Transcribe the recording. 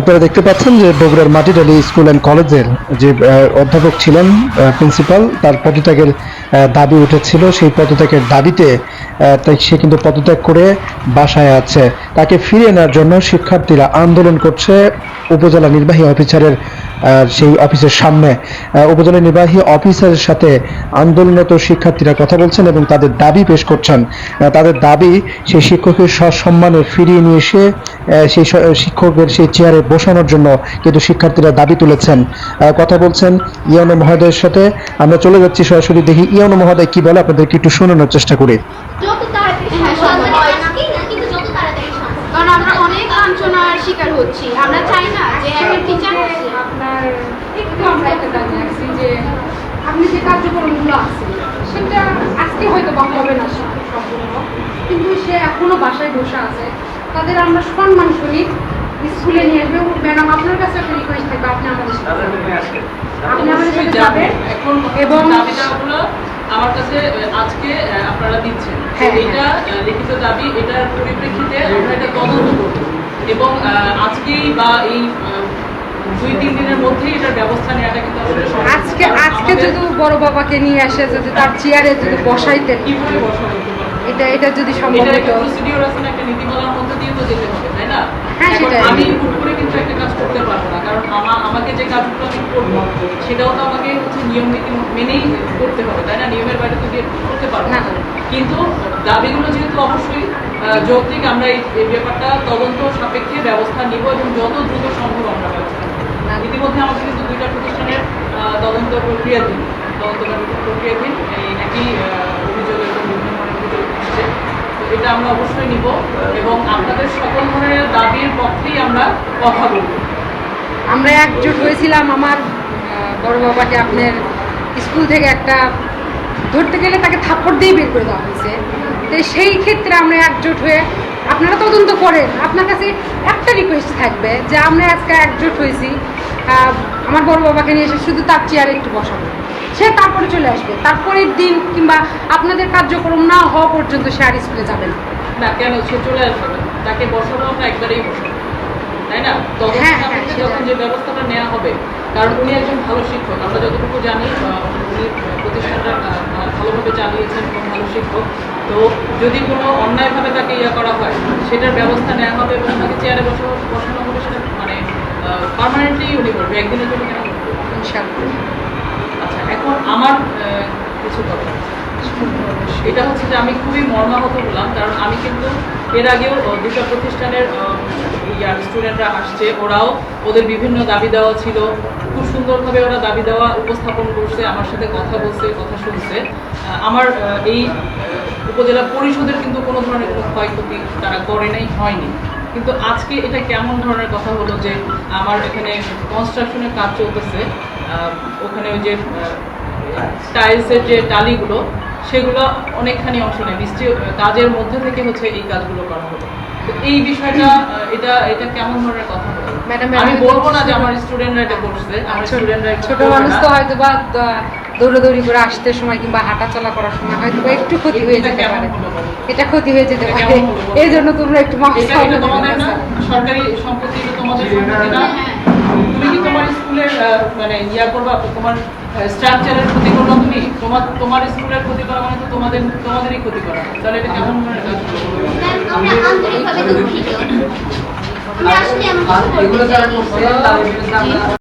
আপনারা দেখতে পাচ্ছেন যে বগুড়ার মাটিডালি স্কুল অ্যান্ড কলেজের যে অধ্যাপক ছিলেন প্রিন্সিপাল, তার পদত্যাগের দাবি উঠেছিল। সেই পদত্যাগের দাবিতে তাই সে কিন্তু পদত্যাগ করে বাসায় আছে। তাকে ফিরিয়ে নেওয়ার জন্য শিক্ষার্থীরা আন্দোলন করছে। উপজেলা নির্বাহী অফিসারের সেই অফিসের সামনে উপজেলা নির্বাহী অফিসারের সাথে আন্দোলনরত শিক্ষার্থীরা কথা বলছেন এবং তাদের দাবি পেশ করছেন। তাদের দাবি সেই শিক্ষকের সসম্মানে ফিরিয়ে নিয়ে এসে সেই শিক্ষকের সেই চেয়ারে বসানোর জন্য কিন্তু শিক্ষার্থীরা দাবি তুলেছেন। কথা বলছেন ইয়ানো মহোদয়ের সাথে। আমরা চলে যাচ্ছি সরাসরি দেখি ইয়ানো মহোদয় কি বলে। আপনাদেরকে একটু শোনানোর চেষ্টা করি। শিকার হচ্ছি। আমরা চাই না যে একটা টিচার আপনার একটু আমরা একটা দাবি রাখছি যে আপনি যে কার্যক্রমগুলো আছে সেটা আজকে হয়তো বা হবে না সম্পূর্ণ। কিন্তু সে এখনও বাসায় বসে আছে। তাদের আমরা সম্মান সহিত স্কুলে নিয়ে আসবে। ম্যাডাম আপনার কাছে একটা রিকোয়েস্ট থাকবে আপনি আমাদের সাথে আপনি আমাদের সাথে যাবেন এখন এবং আমার কাছে আজকে আপনারা দিচ্ছেন। হ্যাঁ। এটা লিখিত দাবি এটার পরিপ্রেক্ষিতে আমরা এটা তদন্ত করব। এবং আজকেই বা এই দুই তিন দিনের মধ্যেই এটার ব্যবস্থা নেওয়াটা কিন্তু আজকে আজকে যদি বড় বাবাকে নিয়ে আসে যদি তার চেয়ারে যদি বসাইতেন কীভাবে বলো? এটা এটা যদি সম্ভব হতো প্রসিডিওর আছে না একটা নীতিমালার মধ্যে দিয়ে তো যেতে হবে তাই না হ্যাঁ। আমি হুট করে কিন্তু একটা কাজ করতে পারব না কারণ আমা আমাকে যে কাজগুলো আমি করব সেটাও তো আমাকে হচ্ছে নিয়ম নীতি মেনেই করতে হবে তাই না নিয়মের বাইরে তো করতে পারব না। কিন্তু দাবিগুলো যেহেতু অবশ্যই যৌক্তিক আমরা এই ব্যাপারটা তদন্ত সাপেক্ষে ব্যবস্থা নিব এবং যত দ্রুত সম্ভব আমরা ব্যবস্থা। ইতিমধ্যে আমাদের কিন্তু দুইটা প্রতিষ্ঠানের তদন্ত প্রক্রিয়াধীন তদন্ত প্রক্রিয়াধীন এই একই অভিযোগে এবং বিভিন্ন অভিযোগ আসছে। তো এটা আমরা অবশ্যই নিব এবং আপনাদের সকল ধরনের দাবির পক্ষেই আমরা কথা বলব। আমরা একজোট হয়েছিলাম আমার বড় বাবাকে আপনার স্কুল থেকে একটা, ধরতে গেলে তাকে থাপ্পড় দিয়ে বের করে দেওয়া হয়েছে। তো সেই ক্ষেত্রে আমরা একজোট হয়ে আপনারা তদন্ত করেন। আপনার কাছে একটা রিকোয়েস্ট থাকবে যে আমরা আজকে একজোট হয়েছি। আমার বড় বাবাকে নিয়ে এসে শুধু তার চেয়ারে একটু বসাবো। সে তারপরে চলে আসবে। তারপরের দিন কিংবা আপনাদের কার্যক্রম না হওয়া পর্যন্ত সে আর স্কুলে যাবে না। না কেন? সে চলে আসবে। তাকে বসাবো আমরা একবারেই বসাবো। তাই না? তদন্ত হ্যাঁ, হ্যাঁ, যখন যে ব্যবস্থাটা নেওয়া হবে কারণ উনি একজন ভালো শিক্ষক আমরা যতটুকু জানি ভালোভাবে চালিয়েছেন এবং ভালো শিক্ষক। তো যদি কোনো অন্যায়ভাবে তাকে ইয়ে করা হয় সেটার ব্যবস্থা নেওয়া হবে এবং তাকে চেয়ারে বসানো বসানো হবে সেটা মানে পার্মানেন্টলি উনি করবে একদিনের জন্য কেন আচ্ছা এখন আমার কিছু কথা। এটা হচ্ছে যে আমি খুবই মর্মাহত হলাম কারণ আমি কিন্তু এর আগেও দুটো প্রতিষ্ঠানের ইয়ার স্টুডেন্টরা আসছে ওরাও ওদের বিভিন্ন দাবি দেওয়া ছিল খুব সুন্দরভাবে ওরা দাবি দেওয়া উপস্থাপন করছে, আমার সাথে কথা বলছে, কথা শুনছে। আমার এই উপজেলা পরিষদের কিন্তু কোনো ধরনের কোনো ক্ষয়ক্ষতি তারা করে নাই, হয়নি। কিন্তু আজকে এটা কেমন ধরনের কথা হলো যে আমার এখানে কনস্ট্রাকশনের কাজ চলতেছে ওখানে ওই যে টাইলসের যে টালিগুলো, সেগুলো অনেকখানি অংশ নেয় মিস্ত্রি কাজের মধ্যে থেকে হচ্ছে এই কাজগুলো করা হলো। এই বিষয়টা এটা এটা কেমন ধরনের কথা ম্যাডাম, আমি বলব না যে আমার স্টুডেন্টরা এটা করছে আমার স্টুডেন্টরা ছোট মানুষ তো হয়তো বা দৌড়াদৌড়ি করে আসতে সময় কিংবা হাঁটাচলা করার সময় হয়তো বা একটু ক্ষতি হয়ে যেতে পারে। এটা ক্ষতি হয়ে যেতে পারে? এই জন্য তোমরা একটু মাস্ক এটা এটা তোমাদের না? সরকারি সম্পত্তি তোমাদের সম্পত্তি না? তুমি কি তোমার স্কুলের মানে ইয়া করবা তোমার স্ট্রাকচারের ক্ষতি করবা তুমি? তোমার তোমার স্কুলের ক্ষতি করা মানে তো তোমাদের তোমাদেরই ক্ষতি করা। তাহলে এটা কেমন ধরনের কাজ করব? আমরা আন্তরিকভাবে দুঃখিত আমি আসলে এমন কিছু করতে চাইনি।